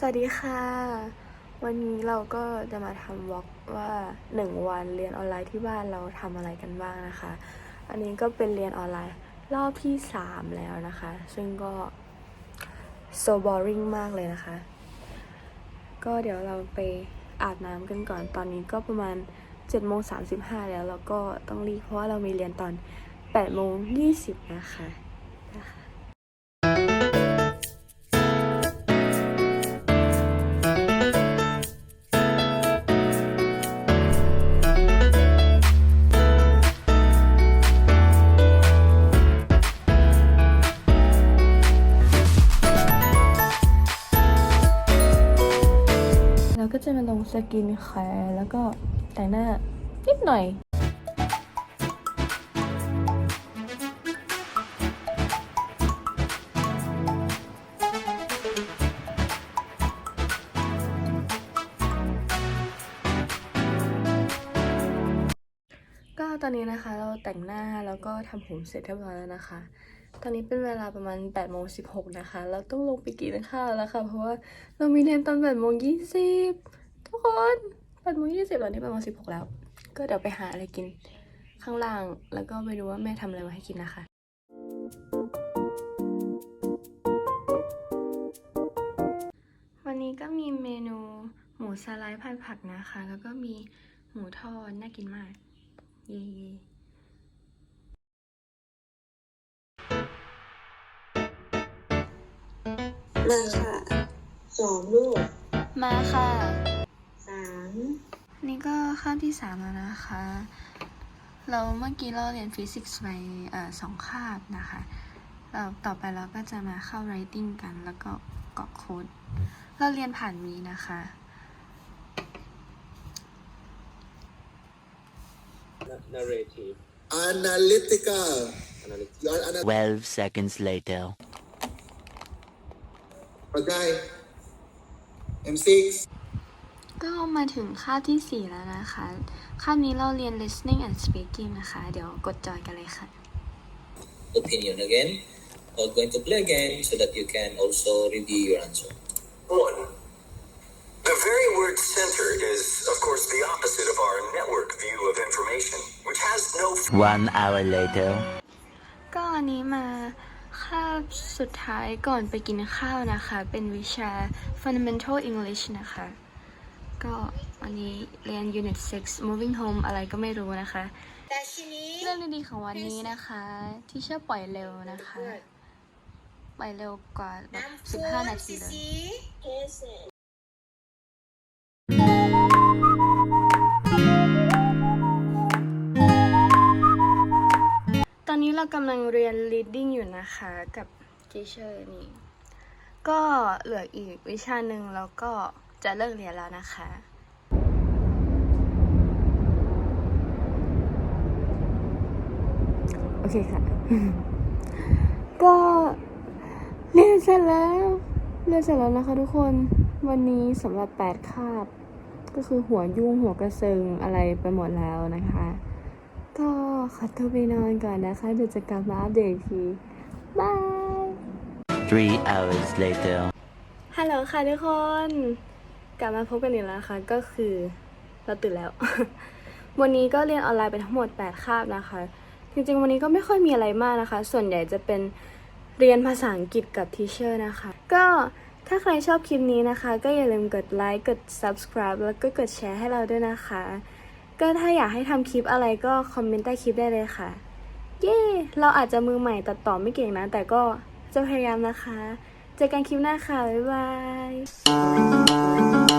สวัสดีค่ะ วันนี้เราก็จะมาทำวอล์กว่าหนึ่งวันเรียนออนไลน์ที่บ้านเราทำอะไรกันบ้างนะคะ อันนี้ก็เป็นเรียนออนไลน์ รอบที่สามแล้วนะคะ ซึ่งก็ so boring มากเลยนะคะ ก็เดี๋ยวเราไปอาบน้ำกันก่อน ตอนนี้ก็ประมาณ7โมง35แล้ว แล้วก็ต้องรีบเพราะว่าเรามีเรียนตอน8โมง20นะคะนะคะ ก็จะมาลงสกินแคร์แล้วก็แต่งหน้านิดหน่อยก็ตอนนี้นะคะเราแต่งหน้าแล้วก็ทำผมเสร็จเรียบร้อยแล้วนะคะ ตอนนี้เป็นเวลาประมาณ8โมง16นะคะ เราต้องลงไปกินข้าวแล้วค่ะ เพราะว่าเรามีเรียนตอน8โมง20ทุกคน8โมง20ตอนนี้8โมง16แล้ว ก็เดี๋ยวไปหาอะไรกินข้างล่าง แล้วก็ไปดูว่าแม่ทำอะไรมาให้กินนะคะวันนี้ก็มีเมนูหมูสไลด์ผัดผักนะคะ แล้วก็มีหมูทอดน่ากินมาก เย่ มาค่ะสองลูกมาค่ะสามนี่ก็ข้ามที่สามแล้วนะคะ เราเมื่อกี้เราเรียนฟิสิกส์ไปเอ่อสองคาบนะคะเราต่อไปเราก็จะมาเข้า writing กันแล้วก็กรอกโค้ดเราเรียนผ่านวีนะคะ narrative Analytical. analytics You are ana- 12 seconds later. Pagay. M6. ก็มาถึงคาบที่สี่แล้วนะคะ คาบนี้เราเรียน listening and speaking นะคะ เดี๋ยวกดจอยกันเลยค่ะ opinion again. We're going to play again so that you can also review your answer. One. The very word center is, of course, the opposite of our network view of information, which has no One hour later. ก็อันนี้มา คาบสุดท้ายก่อนไปกินข้าวนะคะ เป็นวิชา fundamental English นะคะ ก็วันนี้เรียน unit 6 moving home อะไรก็ไม่รู้นะคะแต่ทีนี้เรื่องดีๆของวันนี้นะคะ ที่เชื่อปล่อยเร็วนะคะ ปล่อยเร็วกว่าแบบน้ำฟู15 นาทีซีเลย เทสตอนนี้เรากำลังเรียน reading อยู่นะคะกับ teacher นี่ ก็เหลืออีกวิชาหนึ่งแล้วก็จะเลิกเรียนแล้วนะคะโอเคค่ะ ก็เรียนเสร็จแล้วเรียนเสร็จแล้วนะคะทุกคนวันนี้สำหรับ 8 คาบ ก็คือหัวยุ่งหัวกระเซิงอะไรไปหมดแล้วนะคะ ก็ ขอตัวไปนอนก่อนนะคะ เดี๋ยวจะกลับมาอัปเดตอีกทีบาย Three hours later. ฮัลโหลค่ะทุกคน กลับมาพบกันอีกแล้วนะคะก็คือเราตื่นแล้ว วันนี้ก็เรียนออนไลน์ไปทั้งหมด 8 คาบนะคะ จริงๆ วันนี้ก็ไม่ค่อยมีอะไรมากนะคะ ส่วนใหญ่จะเป็นเรียนภาษาอังกฤษกับทีเชอร์นะคะ ก็ถ้าใครชอบคลิปนี้นะคะ ก็อย่าลืมกดไลค์ กด subscribe แล้วก็กดแชร์ให้เราด้วยนะคะ ก็ถ้าอยากให้ทำคลิปอะไรก็คอมเมนต์ใต้คลิปได้เลยค่ะ เย้ เราอาจจะมือใหม่ตัดต่อไม่เก่งนะ แต่ก็จะพยายามนะคะ เจอกันคลิปหน้าค่ะ บ๊ายบาย